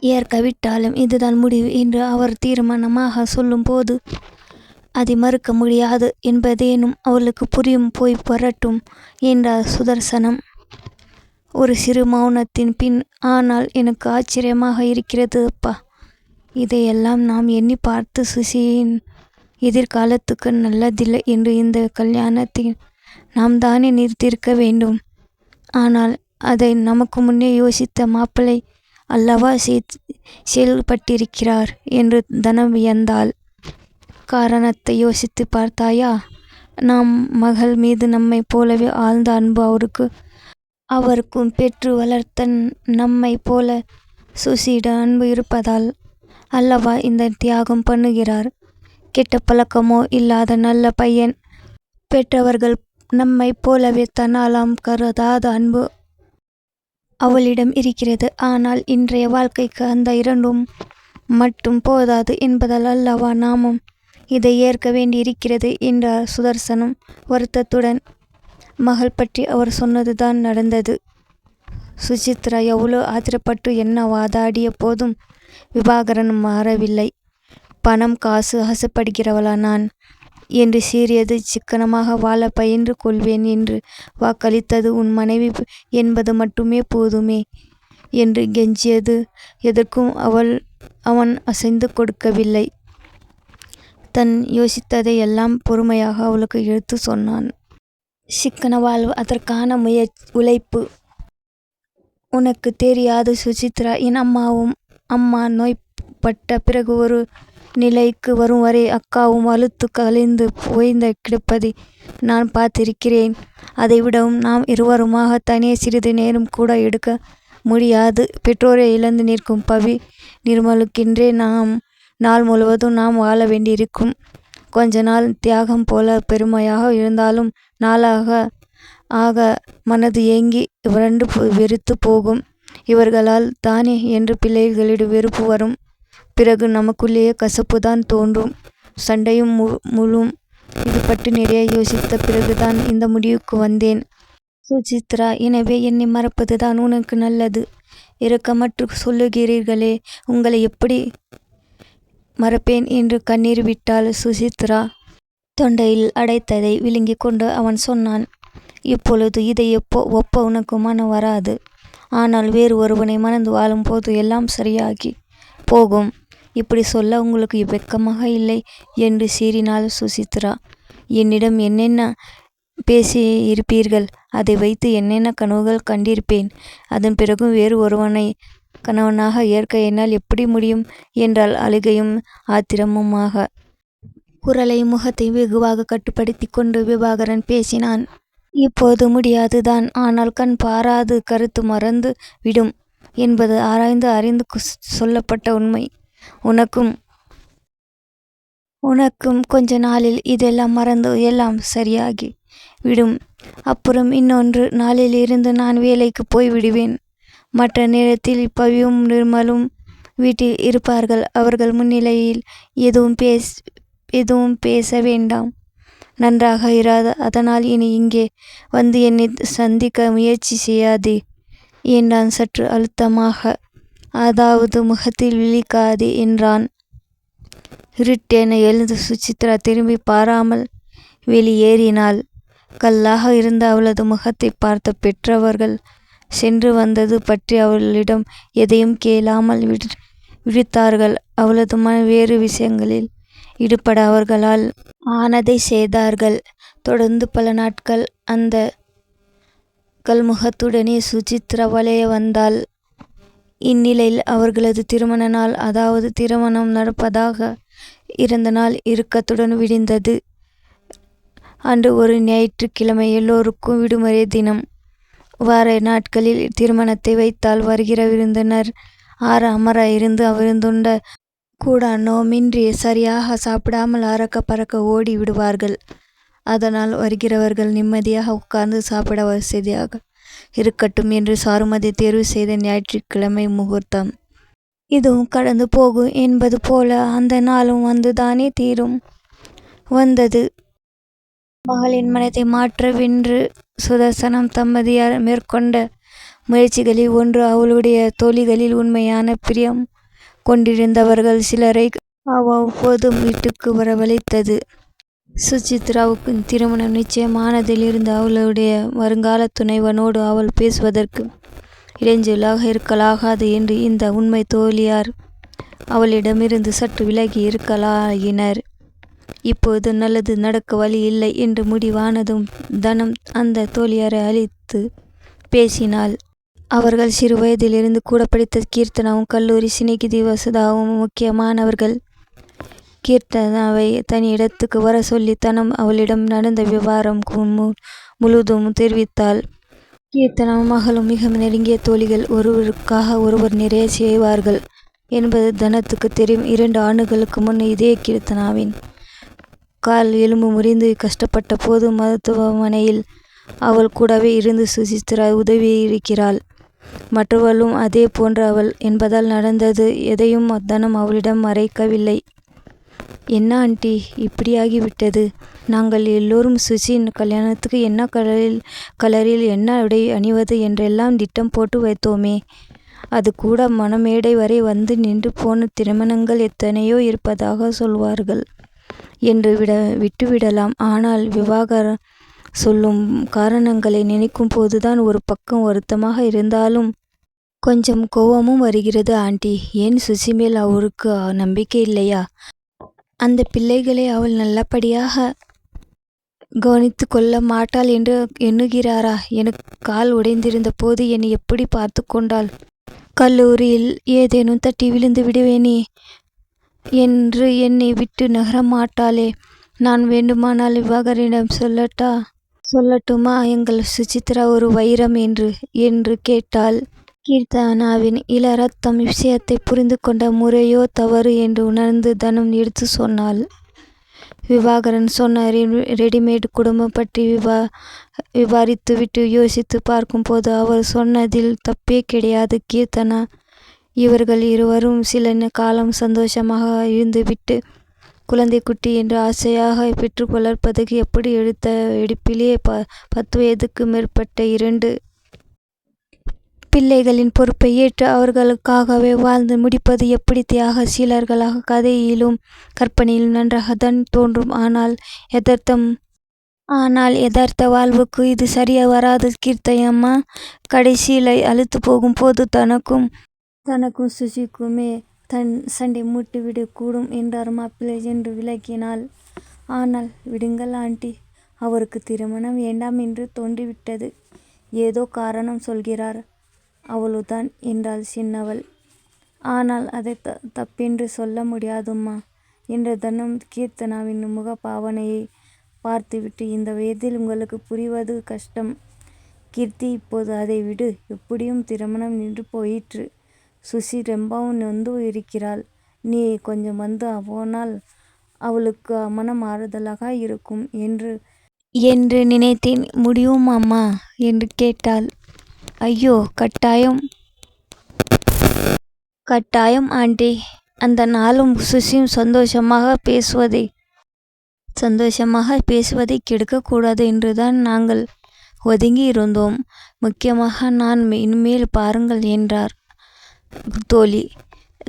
ஏற்காவிட்டாலும் இதுதான் முடிவு என்று அவர் தீர்மானமாக சொல்லும்போது அதை மறுக்க முடியாது என்பதேனும் அவளுக்கு புரியும் போய் பரட்டும் என்றார் சுதர்சனம். ஒரு சிறு மௌனத்தின் பின் ஆனால் எனக்கு ஆச்சரியமாக இருக்கிறது அப்பா. இதையெல்லாம் நாம் எண்ணி பார்த்து சுசியின் எதிர்காலத்துக்கு நல்லதில்லை என்று இந்த கல்யாணத்தை நாம் தானே நிறுத்தியிருக்க வேண்டும். ஆனால் அதை நமக்கு முன்னே யோசித்த மாப்பிள்ளை அல்லவா செயல்பட்டிருக்கிறார் என்று தனம் வியந்தாள். காரணத்தை யோசித்து பார்த்தாயா? நாம் மகள் மீது நம்மைப் போலவே ஆழ்ந்த அன்பு அவருக்கு அவருக்கும் பெற்று வளர்த்த நம்மைப் போல சுசியிட அன்பு இருப்பதால் அல்லவா இந்த தியாகம் பண்ணுகிறார்? கெட்ட பழக்கமோ இல்லாத நல்ல பையன் பெற்றவர்கள் நம்மைப் போலவே தன்னாலாம் கருதாத அன்பு அவளிடம் இருக்கிறது. ஆனால் இன்றைய வாழ்க்கைக்கு அந்த இரண்டும் மட்டும் போதாது என்பதால் அல்லவா நாமும் இதை ஏற்க வேண்டியிருக்கிறது என்றார் சுதர்சனம் வருத்தத்துடன் மகள் பற்றி அவர் சொன்னதுதான் நடந்தது. சுசித்ரா எவ்வளோ ஆத்திரப்பட்டு என்ன வாதாடிய போதும் விவாகரன் மாறவில்லை. பணம் காசு ஆசைப்படுகிறவளா நான்? என்று சீறியது சிக்கனமாக வாழ பயின்று கொள்வேன் என்று வாக்களித்தது உன் மனைவி என்பது மட்டுமே போதுமே என்று கெஞ்சியது. எதற்கும் அவள் அவன் அசைந்து கொடுக்கவில்லை. தன் யோசித்ததை எல்லாம் பொறுமையாக அவளுக்கு எடுத்து சொன்னான். சிக்கன வாழ்வு அதற்கான முய உழைப்பு. உனக்கு தெரியாது சுசித்ரா என் அம்மாவும் அம்மா நோய்பட்ட பிறகு ஒரு நிலைக்கு வரும் வரை அக்காவும் அழுத்து கலைந்து ஓய்ந்து கிடப்பதை நான் பார்த்திருக்கிறேன். அதைவிடவும் நாம் இருவருமாக தனியே சிறிது நேரம் கூட எடுக்க முடியாது. பெற்றோரை இழந்து நிற்கும் பவி நிர்மலுக்கென்றே நாம் நாள் முழுவதும் நாம் வாழ வேண்டியிருக்கும். கொஞ்ச நாள் தியாகம் போல பெருமையாக இருந்தாலும் நாளாக ஆக மனது ஏங்கி வறண்டு போ- வெறுத்து போகும். இவர்களால் தானே என்று பிள்ளைகளிடம் வெறுப்பு வரும். பிறகு நமக்குள்ளேயே கசப்புதான் தோன்றும். சண்டையும் மு- முழும் இது பற்றி நிறைய யோசித்த பிறகுதான் இந்த முடிவுக்கு வந்தேன். சுசித்ரா எனவே என்னை மறப்பதுதான் உனக்கு நல்லது. இரக்கமற்று சொல்லுகிறீர்களே உங்களை எப்படி மறப்பேன் என்று கண்ணீர் விட்டாள் சுசித்ரா. தொண்டையில் அடைத்ததை விழுங்கிக் கொண்டு அவன் சொன்னான் இப்பொழுது இதை எப்போ ஒப்ப உனக்கு மனம் வராது. ஆனால் வேறு ஒருவனை மணந்து வாழும்போது எல்லாம் சரியாகி போகும். இப்படி சொல்ல உங்களுக்கு வெக்கமாக இல்லை என்று சீறினாள் சுசித்ரா. என்னிடம் என்னென்ன பேசி இருப்பீர்கள் அதை வைத்து என்னென்ன கனவுகள் கண்டிருப்பேன்? அதன் பிறகும் வேறு ஒருவனை கணவனாக ஏற்க என்னால் எப்படி முடியும் என்றால் அழுகையும் ஆத்திரமுமாக. குரலை முகத்தை வெகுவாக கட்டுப்படுத்தி கொண்டு விவாகரன் பேசினான். இப்போது முடியாதுதான் ஆனால் கண் பாராது கருத்து மறந்து விடும் என்பது ஆராய்ந்து அறிந்து சொல்லப்பட்ட உண்மை. உனக்கும் உனக்கும் கொஞ்ச நாளில் இதெல்லாம் மறந்து எல்லாம் சரியாகி விடும். அப்புறம் இன்னொன்று நாளில் இருந்து நான் வேலைக்கு போய் விடுவேன் மற்ற நேரத்தில் பவியும் நிர்மலும் வீட்டில் இருப்பார்கள். அவர்கள் முன்னிலையில் எதுவும் பேஸ் எதுவும் பேச வேண்டாம். நன்றாக இராத. அதனால் இனி இங்கே வந்து என்னை சந்திக்க முயற்சி செய்யாதே. என்றான் சற்று அழுத்தமாக அதாவது முகத்தில் விழிக்காதே என்றான். இருட்டென எழுந்து சுசித்ரா திரும்பி பாராமல் வெளியேறினாள். கல்லாக இருந்த அவளது முகத்தை பார்த்த பெற்றவர்கள் சென்று வந்தது பற்றி அவளிடம் எதையும் கேளாமல் விடு விடுத்தார்கள் அவளது மன வேறு விஷயங்களில் ஈடுபட அவர்களால் ஆனதை செய்தார்கள். தொடர்ந்து பல நாட்கள் அந்த கல்முகத்துடனே சுசித்ரா வளைய வந்தாள். இந்நிலையில் அவர்களது திருமண நாள் அதாவது திருமணம் நடப்பதாக இருந்த நாள் இறுக்கத்துடன் விடிந்தது. அன்று ஒரு ஞாயிற்றுக்கிழமை எல்லோருக்கும் விடுமுறை தினம். வார நாட்களில் திருமணத்தை வைத்தால் வருகிற விருந்தினர் ஆற அமர இருந்து விருந்துண்ட கூட நோமின்றி சரியாக சாப்பிடாமல் அறக்க பறக்க ஓடி விடுவார்கள் அதனால் வருகிறவர்கள் நிம்மதியாக உட்கார்ந்து சாப்பிட வசதியாக இருக்கட்டும் என்று சாருமதி தேர்வு செய்த ஞாயிற்றுக்கிழமை முகூர்த்தம். இதுவும் கடந்து போகும் என்பது போல அந்த நாளும் வந்துதானே தீரும். வந்தது. மகளின் மனதை மாற்ற வென்று சுதர்சனம் தம்பதியார் மேற்கொண்ட முயற்சிகளில் ஒன்று அவளுடைய தோழிகளில் உண்மையான பிரியம் கொண்டிருந்தவர்கள் சிலரை அவ்வப்போதும் வீட்டுக்கு வரவழைத்தது. சுசித்ராவுக்கு திருமணம் நிச்சயமானதிலிருந்து அவளுடைய வருங்கால துணைவனோடு அவள் பேசுவதற்கு இடைஞ்சலாக இருக்கலாகாது என்று இந்த உண்மை தோழியார் அவளிடமிருந்து சற்று விலகி இருக்கலாயினர். இப்போது நல்லது நடக்க வழி இல்லை என்று முடிவானதும் தனம் அந்த தோழியாரை அழித்து பேசினாள். அவர்கள் சிறு வயதிலிருந்து கூட படித்த கீர்த்தனாவும் கல்லூரி சிநேகிதி வசதாவும் முக்கியமானவர்கள். கீர்த்தனாவை தன்னிடத்துக்கு வரச் சொல்லி தனம் அவளிடம் நடந்த விவரம் முழுதும் தெரிவித்தாள். கீர்த்தனும் மகளும் மிக நெருங்கிய தோழிகள். ஒருவருக்காக ஒருவர் நிறைய செய்வார்கள் என்பது தனத்துக்குத் தெரியும். இரண்டு ஆண்டுகளுக்கு முன் இதே கீர்த்தனாவின் கால் எலும்பு முறிந்து கஷ்டப்பட்ட போது மருத்துவமனையில் அவள் கூடவே இருந்து சுசித்ரா உதவியிருக்கிறாள். மற்றவளும் அதே போன்றவள் என்பதால் நடந்தது எதையும் தனம் அவளிடம் மறைக்கவில்லை. என்ன ஆண்டி இப்படியாகிவிட்டது. நாங்கள் எல்லோரும் சுசியின் கல்யாணத்துக்கு என்ன கலரில் கலரில் என்ன உடை அணிவது என்றெல்லாம் திட்டம் போட்டு வைத்தோமே. அது கூட மணமேடை வரை வந்து நின்று போன திருமணங்கள் எத்தனையோ இருப்பதாக சொல்வார்கள் என்று விட விட்டுவிடலாம். ஆனால் விவகாரம் சொல்லும் காரணங்களை நினைக்கும் போதுதான் ஒரு பக்கம் வருத்தமாக இருந்தாலும் கொஞ்சம் கோவமும் வருகிறது ஆண்டி. ஏன் சுசிமேல் அவருக்கு நம்பிக்கை இல்லையா? அந்த பிள்ளைகளை அவள் நல்லபடியாக கவனித்து கொள்ள மாட்டாள் என்று எண்ணுகிறாரா? எனக்கு கால் உடைந்திருந்த போது என்னை எப்படி பார்த்து கொண்டாள். கல்லூரியில் ஏதேனும் தட்டி விழுந்து விடுவேனே என்று என்னை விட்டு நகரமாட்டாளே. நான் வேண்டுமானால் விவாகரிடம் சொல்லட்டா? சொல்லட்டுமா? எங்கள் சுசித்ரா ஒரு வைரம் என்று. என்று கேட்டாள். கீர்த்தனாவின் இள ரத்தம் புரிந்து கொண்ட முறையோ தவறு என்று உணர்ந்து தனம் எடுத்து சொன்னாள். விவாகரன் சொன்ன ரெடிமேட் குடும்பம் பற்றி விவா விவாரித்துவிட்டு யோசித்துப் பார்க்கும்போது அவர் சொன்னதில் தப்பே கிடையாது. கீர்த்தனா இவர்கள் இருவரும் சில காலம் சந்தோஷமாக இருந்துவிட்டு குழந்தை குட்டி என்று ஆசையாக பெற்றுக் வளர்ப்பதற்கு எப்படி எடுத்த எடுப்பிலேயே பத்து வயதுக்கு மேற்பட்ட இரண்டு பிள்ளைகளின் பொறுப்பை ஏற்று அவர்களுக்காகவே வாழ்ந்து முடிப்பது எப்படி தியாகசீலர்களாக கதையிலும் கற்பனையிலும் நன்றாகத்தான் தோன்றும். ஆனால் யதார்த்த வாழ்வுக்கு இது சரியாக வராது கீர்த்தயம்மா கடைசியில் அழுத்து போகும் போது தனக்கும் தனக்கும் சுசிக்குமே சண்டை மூட்டுவிடக்கூடும் என்றார் மாப்பிள்ளை என்று விளக்கினாள். ஆனால் விடுங்கள் ஆண்டி. அவருக்கு திருமணம் வேண்டாம் என்று தோன்றிவிட்டது. ஏதோ காரணம் சொல்கிறார். அவ்வளவுதான் என்றாள் சின்னவள். ஆனால் அதை த தப்பென்று சொல்ல முடியாதும்மா என்ற தனம் கீர்த்தனாவின் முக பாவனையை பார்த்துவிட்டு. இந்த வயதில் உங்களுக்கு புரிவது கஷ்டம் கீர்த்தி. இப்போது அதை விடு. எப்படியும் திருமணம் நின்று போயிற்று. சுசி ரொம்பவும் நொந்து இருக்கிறாள். நீ கொஞ்சம் வந்து போனால் அவளுக்கு மனம் ஆறுதலாக இருக்கும் என்று என்று நினைத்தேன். முடியுமாம்மா? என்று கேட்டாள். ஐயோ கட்டாயம். கட்டாயம் ஆண்டி. அந்த நாளும் சுசியும் சந்தோஷமாக பேசுவதை சந்தோஷமாக பேசுவதை கெடுக்கக்கூடாது என்றுதான் நாங்கள் ஒதுங்கி இருந்தோம். முக்கியமாக நான். இனிமேல் பாருங்கள் என்றார் தோழி.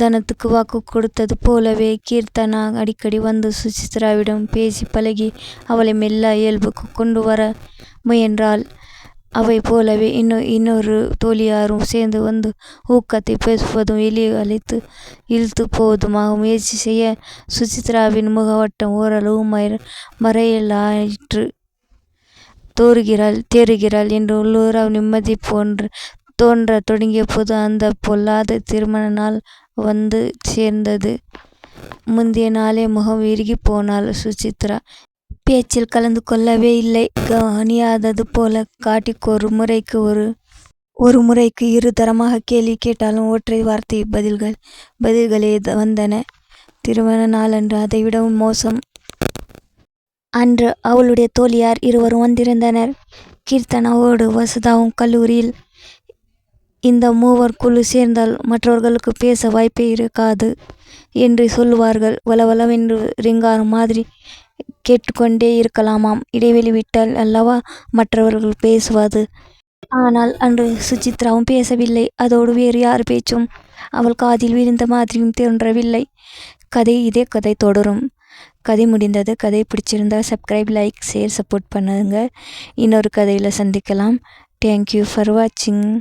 தனத்துக்கு வாக்கு கொடுத்தது போலவே கீர்த்தனா அடிக்கடி வந்து சுசித்ராவிடம் பேசி பழகி அவளை மெல்ல இயல்புக்கு கொண்டு வர முயன்றாள். அவை போலவே இன்னொ இன்னொரு தோழியாரும் சேர்ந்து வந்து ஊக்கத்தைப் பேசுவதும் வெளியே இழுத்துப் போவதுமாக முயற்சி செய்ய சுசித்ராவின் முகவட்டம் ஓரளவு மறையலாயிற்று. தேறுகிறாள் என்று உள்ளூர நிம்மதி போன்று தோன்றத் தொடங்கியபோது அந்த பொல்லாத திருமண நாள் வந்து சேர்ந்தது. முந்தைய நாளே முகம் இறுகிப்போனாள் சுசித்ரா. பேச்சில் கலந்து கொள்ளவே இல்லை. கவனியாதது போல காட்டிக்கு ஒரு முறைக்கு ஒரு ஒரு இரு தரமாக கேள்வி கேட்டாலும் ஒற்றை வார்த்தை பதில்கள் பதில்களே வந்தன. திருமண நாளன்று அதைவிடவும் மோசம். அன்று அவளுடைய தோழியார் இருவரும் வந்திருந்தனர். கீர்த்தனாவோடு வசுதாவும். கல்லூரியில் இந்த மூவர் குழு சேர்ந்தால் மற்றவர்களுக்கு பேச வாய்ப்பே இருக்காது என்று சொல்லுவார்கள். வளவளவென்று ரிங்காரம் மாதிரி கேட்டுக்கொண்டே இருக்கலாமாம். இடைவெளி விட்டால் அல்லவா மற்றவர்கள் பேசுவது. ஆனால் அன்று சுசித்ராவும் பேசவில்லை. அதோடு வேறு யார் பேச்சும்? அவள் காதில் விழுந்த மாதிரியும் தோன்றவில்லை. கதை இதே கதை தொடரும். கதை முடிந்தது. கதை பிடிச்சிருந்தா சப்ஸ்கிரைப் லைக் ஷேர் சப்போர்ட் பண்ணுங்க. இன்னொரு கதையில் சந்திக்கலாம். தேங்க்யூ ஃபார் வாட்சிங்